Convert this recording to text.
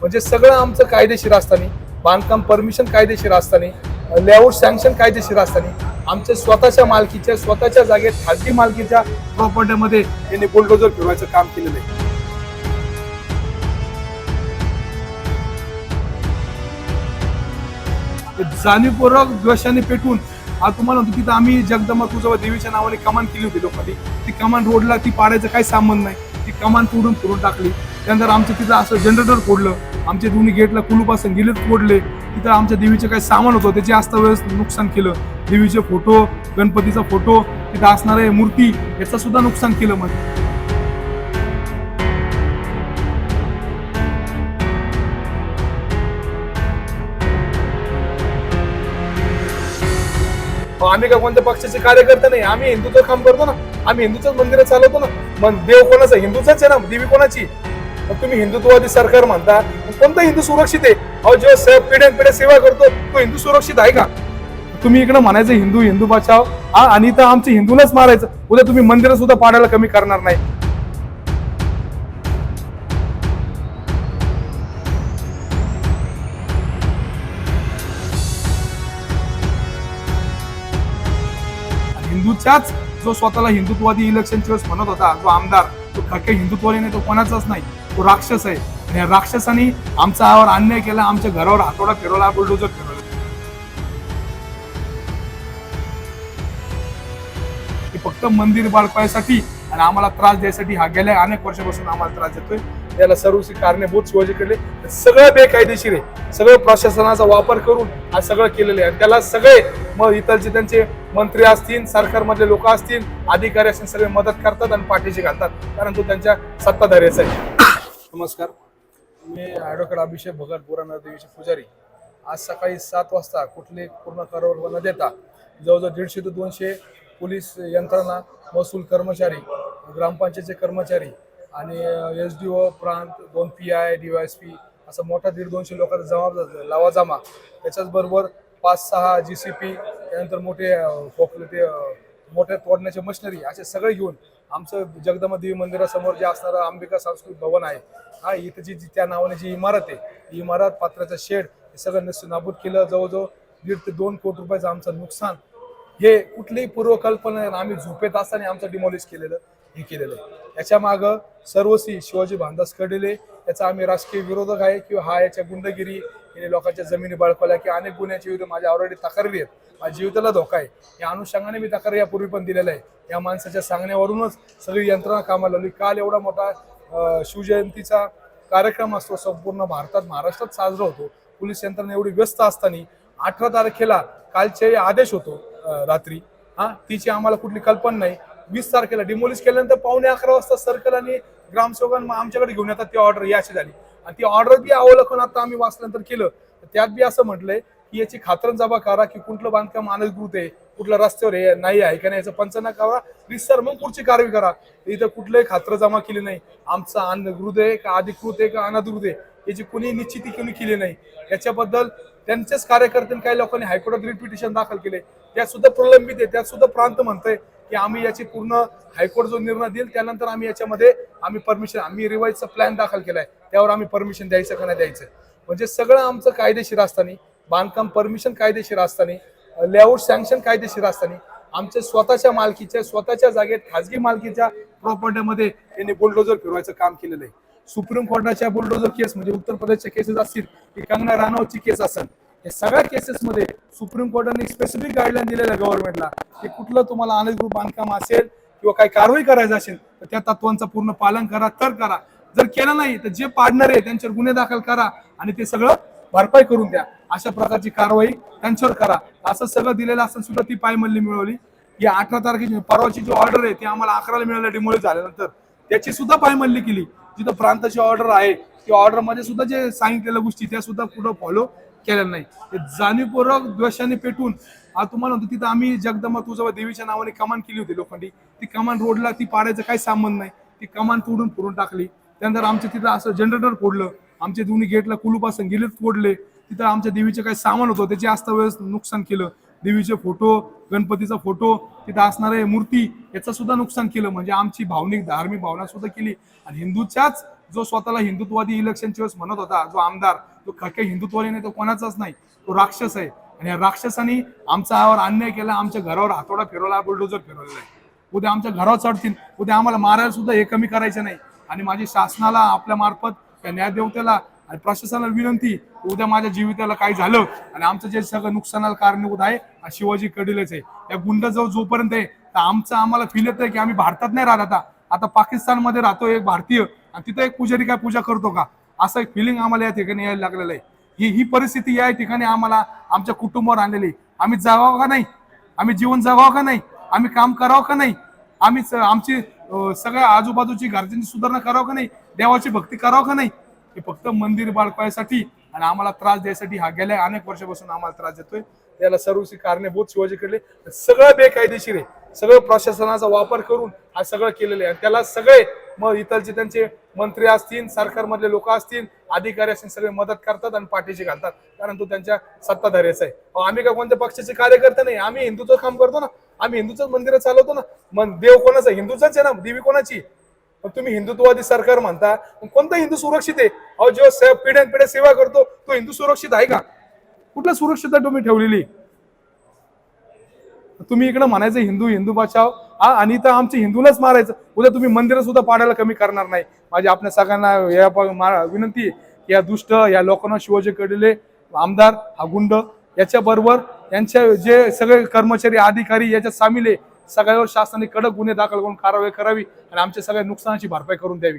म्हणजे सगळं आमचं कायदेशीर असताना बांधकाम परमिशन कायदेशीर असताना लेआउट सँक्शन कायदेशीर असताना आमच्या स्वतःच्या मालकीच्या स्वतःच्या जागेत खाजगी मालकीच्या प्रॉपर्टीमध्ये त्यांनी बुलडोजर फिरवायचं काम केलेलं आहे. जाणीवपूर्वक द्वेषाने पेटून आज तुम्हाला म्हणतो तिथं आम्ही जगदंबा तुझं देवीच्या नावाने कमान केली होती लोकांनी. ती कमान रोडला ती पाडायचं काही संबंध नाही. ती कमान तोडून फिरून टाकली. त्यानंतर आमचं तिथं असं जनरेटर फोडलं. आमच्या दोन्ही गेटला कुलूप असं फोडले. तिथं आमच्या देवीचे काही सामान होतं त्याचे वेळेस नुकसान केलं. देवीचे फोटो गणपतीचा फोटो तिथं असणारे मूर्ती याचं सुद्धा नुकसान केलं मग. आम्ही का कोणत्या पक्षाचे कार्यकर्ते नाही आम्ही हिंदूचं काम करतो ना. आम्ही हिंदूच मंदिर चालवतो ना. मग देव कोणाचा? हिंदूचाच आहे ना देवी कोणाची? मग तुम्ही हिंदुत्ववादी सरकार म्हणता कोणता हिंदू सुरक्षित आहे? अहो जेव्हा स- पिढ्यान पिढ्या सेवा करतो तो हिंदू सुरक्षित आहे का? तुम्ही इकडे म्हणायचं हिंदू हिंदू बचाव. हा आणि तर आमचं हिंदूलाच मारायचं. उद्या तुम्ही मंदिर सुद्धा पाण्याला कमी करणार नाही. हिंदूच्याच जो स्वतःला हिंदुत्ववादी इलेक्शनच्या वेळेस म्हणत होता जो आमदार तो काही हिंदुत्ववादी नाही तो कोणाचाच नाही. तो राक्षस आहे. आणि या राक्षसाने आमचा अन्याय केला आमच्या घरावर हातोडा फिरवला बुलडोजर फिरवला. फक्त मंदिर बाळपायसाठी आणि आम्हाला त्रास द्यायसाठी हा गेल्या. अनेक वर्षापासून आम्हाला त्रास देतोय. त्याला सर्व कारणीभूत शिवाजी कडले. सगळं बेकायदेशीर आहे. सगळं प्रशासनाचा वापर करून हा सगळं केलेलं आहे. त्याला सगळे मग इतरचे त्यांचे मंत्री असतील सरकारमधले लोक असतील अधिकारी असतील सगळे मदत करतात आणि पाठीशी घालतात. कारण तो त्यांच्या सत्ताधाऱ्याचा आहे. नमस्कार. मी ॲडव्होकेट अभिषेक भगत पुराणा देवीचे पुजारी. आज सकाळी सात वाजता कुठले पूर्ण करावर न देता जवळजवळ दीडशे ते दोनशे पोलीस यंत्रणा महसूल कर्मचारी ग्रामपंचायतचे कर्मचारी आणि एस डी ओ प्रांत दोन P I D Y S P असं मोठा दीड दोनशे लोकांचा जमा लावा जमा त्याच्याचबरोबर पाच सहा जी सी पी त्यानंतर मोठे खोकले ते मोठ्या तोडण्याचे मशिनरी असे सगळे घेऊन आमचं जगदंबा देवी मंदिरासमोर जे असणारं अंबिका सांस्कृतिक भवन आहे हा इथं जी त्या नावाने जी इमारत आहे ही इमारत पात्राचं शेड हे सगळं नस नाबूद केलं. जवळजवळ दीड ते दोन कोटी रुपयाचं आमचं नुकसान हे कुठलीही पूर्वकल्पना आम्ही झोपेत असताना आमचं डिमॉलिश केलेलं हे केलेलं आहे. याच्या मागं सर्वस्वी शिवाजी भांदास कडेले याचा आम्ही राजकीय विरोधक आहे किंवा हा याच्या गुंडगिरी याने लोकांच्या जमिनी बळकवल्या की अनेक गुन्ह्याच्या विरुद्ध माझ्या ऑलरेडी तक्रारी आहेत. माझ्या जीवितला धोका आहे. या अनुषंगाने मी तक्रार यापूर्वी पण दिलेला आहे या माणसाच्या सांगण्यावरूनच सगळी यंत्रणा कामाला लावली. काल एवढा मोठा शिवजयंतीचा कार्यक्रम असतो. संपूर्ण भारतात महाराष्ट्रात साजरा होतो. पोलीस यंत्रणा एवढी व्यस्त असताना अठरा तारखेला कालचे आदेश होतो रात्री. हा तिची आम्हाला कुठली कल्पना नाही. वीस तारखेला डिमोलिश केल्यानंतर पावणे अकरा वाजता सर्कल आणि ग्रामसेवकांना आमच्याकडे घेऊन येतात ती ऑर्डर याची झाली. आणि ती ऑर्डर बी अवलोकन आता आम्ही वाचल्यानंतर केलं. त्यात बी असं म्हटलंय की याची खातरजमा करा की कुठलं बांधकाम अनधिकृत आहे कुठल्या रस्त्यावर हे नाही आहे का नाही याचं पंचना करा रिसर मग पुढची कारवाई करा. इथं कुठलंही खात्र जमा केली नाही. आमचं अनधिकृत आहे का अधिकृत आहे का अनधिकृत आहे याची कुणी निश्चिती कोणी केली नाही. याच्याबद्दल त्यांचेच कार्यकर्त्यांनी काही लोकांनी हायकोर्टात रिट पिटिशन दाखल केले. त्यात सुद्धा प्रलंबित आहे. त्यात सुद्धा प्रांत म्हणतंय की आम्ही याची पूर्ण हायकोर्ट जो निर्णय देईल त्यानंतर आम्ही याच्यामध्ये आम्ही परमिशन आम्ही रिवाईजचा प्लॅन दाखल केलाय. त्यावर आम्ही परमिशन द्यायचं का नाही द्यायचं? म्हणजे सगळं आमचं कायदेशीर असताना बांधकाम परमिशन कायदेशीर असताना लेआउट सँक्शन कायदेशीर असताना आमच्या स्वतःच्या मालकीच्या स्वतःच्या जागेत खाजगी मालकीच्या प्रॉपर्टीमध्ये त्यांनी बुलडोजर फिरवायचं काम केलेलं आहे. सुप्रीम कोर्टाच्या बुलडोजर केस म्हणजे उत्तर प्रदेशच्या केसेस असतील की कंगना राणावतची केस असेल या सगळ्या केसेसमध्ये सुप्रीम कोर्टाने स्पेसिफिक गाईडलाईन दिलेल्या गव्हर्नमेंटला की कुठलं तुम्हाला अनधिकृत बांधकाम असेल किंवा काही कारवाई करायचं असेल तर त्या तत्वांचं पूर्ण पालन करा तर करा. जर केला नाही तर जे पाडणारे आहे त्यांच्यावर गुन्हे दाखल करा आणि ते सगळं भरपाई करून द्या. अशा प्रकारची कारवाई त्यांच्यावर करा. असं सगळं दिलेलं असताना सुद्धा ती पायमल्ली मिळवली. या अठरा तारखेची म्हणजे परवाची जी ऑर्डर आहे ती आम्हाला अकराला मिळाल्या डिमोलिश झाल्यानंतर. त्याची सुद्धा पायमल्ली केली. जिथं प्रांताची ऑर्डर आहे ती ऑर्डरमध्ये सुद्धा जे सांगितलेल्या गोष्टी त्या सुद्धा पुढे फॉलो केल्या नाही. जाणीवपूर्वक द्वेषाने पेटून हा तुम्हाला म्हणतो तिथं आम्ही जगदंबा तुझं देवीच्या नावाने कमान केली होती लोखंडी. ती कमान रोडला ती पाडायचं काही संबंध नाही. ती कमान तोडून फोडून टाकली. त्यानंतर आमच्या तिथं असं जनरेटर फोडलं आमच्या दोन्ही गेटला कुलूपासून गेलेच फोडले तिथं आमच्या देवीचे काही सामान होतं त्याचे वेळेस नुकसान केलं. देवीचे फोटो गणपतीचा फोटो तिथं असणारे मूर्ती याचं सुद्धा नुकसान केलं. म्हणजे आमची भावनिक धार्मिक भावना सुद्धा केली. आणि हिंदूच्याच जो स्वतःला हिंदुत्ववादी इलेक्शनच्या वेळेस म्हणत होता जो आमदार तो काही हिंदुत्ववादी नाही तो कोणाचाच नाही तो राक्षस आहे. आणि या राक्षसाने आमच्यावर अन्याय केला आमच्या घरावर हातोडा फिरवला बुलडोजर फिरवलेला आहे. उद्या आमच्या घरावर चढतील उद्या आम्हाला मारायला सुद्धा हे कमी करायचं नाही. आणि माझी शासनाला आपल्या मार्फत त्या न्यायदेवतेला आणि प्रशासनाला विनंती उद्या माझ्या जीविताला काही झालं आणि आमचं जे सगळं नुकसानाला कारणीभूत आहे शिवाजी कडीलच आहे. या गुंड जो जोपर्यंत आहे तर आमचं आम्हाला फील येत आहे की आम्ही भारतात नाही राहत आता. आता पाकिस्तानमध्ये राहतो एक भारतीय आणि तिथं एक पुजारी काय पूजा करतो का? असं एक फिलिंग आम्हाला या ठिकाणी यायला लागलेलं आहे. ही ही परिस्थिती या ठिकाणी आम्हाला आमच्या कुटुंबावर आणलेली आहे. आम्ही जगावं का नाही? आम्ही जीवन जगावं का नाही? आम्ही काम करावं का नाही? आम्ही आमची सगळ्या आजूबाजूची घरच्यांची सुधारणा करावं का नाही? देवाची भक्ती करावं का नाही? हे फक्त मंदिर बाळपायसाठी आणि आम्हाला त्रास द्यायसाठी हा गेल्या. अनेक वर्षापासून आम्हाला त्रास देतोय. याला सर्वशी कारणीभूत शिवाजी कडले सगळं बेकायदेशीर आहे. सगळं प्रशासनाचा वापर करून हा सगळं केलेलं आहे. आणि त्याला सगळे मग इतरचे त्यांचे मंत्री असतील सरकारमधले लोक असतील अधिकारी असतील सगळे मदत करतात आणि पाठीशी घालतात. कारण तो त्यांच्या सत्ताधाऱ्याचा आहे. आम्ही काय कोणत्या पक्षाचे कार्यकर्ते नाही? आम्ही हिंदूचं काम करतो ना. आम्ही हिंदूच मंदिर चालवतो ना. मग देव कोणाचा? हिंदूचाच आहे ना. देवी कोणाची? तुम्ही हिंदुत्ववादी सरकार म्हणता. कोणता हिंदू सुरक्षित आहे? अहो जो पिढ्यान पिढ्या सेवा करतो तो हिंदू सुरक्षित आहे का? कुठल्या सुरक्षितता तुम्ही ठेवलेली? तुम्ही इकडे म्हणायचं हिंदू हिंदू बचाव. हा आणि तर आमचे हिंदूलाच मारायचं. उद्या तुम्ही मंदिर सुद्धा पाडायला कमी करणार नाही. माझी आपल्या सगळ्यांना या विनंती या दुष्ट या लोकांना शिवाजी कडले आमदार हा गुंड याच्या बरोबर यांच्या जे सगळे कर्मचारी अधिकारी याच्यात सामील आहे. सगळ्यावर शासनाने कडक गुन्हे दाखल करून कारवाई करावी आणि आमच्या सगळ्या नुकसानाची भरपाई करून द्यावी.